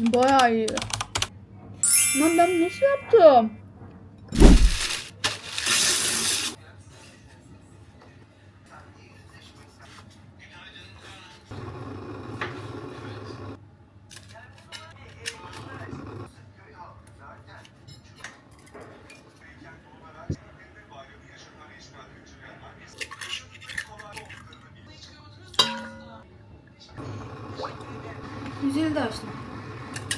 Bayağı iyi. Lan ben nasıl yaptım? Güzeli de açtım.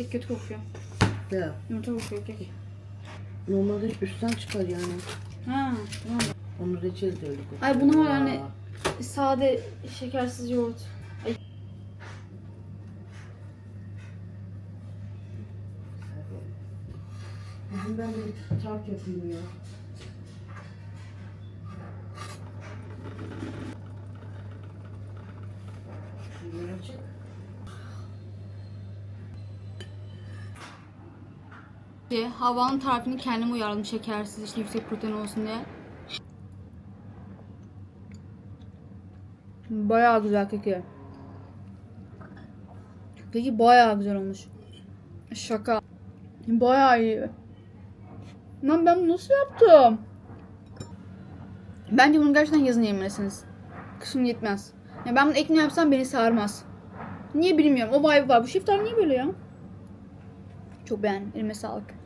Kek kötü kokuyor. Ya, Yumurta kokuyor kek. normalde üstten çıkar yani. Ha, tamam. Onu reçel de öyle kokuyor. Ay bunu var Aa, yani sade şekersiz yoğurt. Ay, Bugün ben de tart yapayım ya. Şunları açık. Şey, Havanın tarifini kendim uyarladım şekersiz işte yüksek protein olsun diye. Bayağı güzel keki. Keki bayağı güzel olmuş. Şaka. Bayağı iyi. Lan ben bunu nasıl yaptım? Bence bunu gerçekten yazın yemelisiniz. Kışın yetmez. Ya ben bunu ekmeğe yapsam beni sarmaz. Niye bilmiyorum. O vibe var. Bu şiftar niye böyle ya? Çok beğendim. Elime sağlık.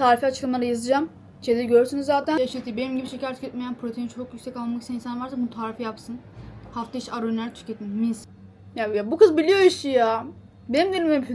Tarifi açıklamada yazacağım. Şeyde görürsünüz zaten. İşte benim gibi şeker tüketmeyen, protein çok yüksek almak isteyen insan varsa bu tarifi yapsın. Hafta içi ara tüketin. Mis. Ya, ya bu kız biliyor işi ya. Benim elim hep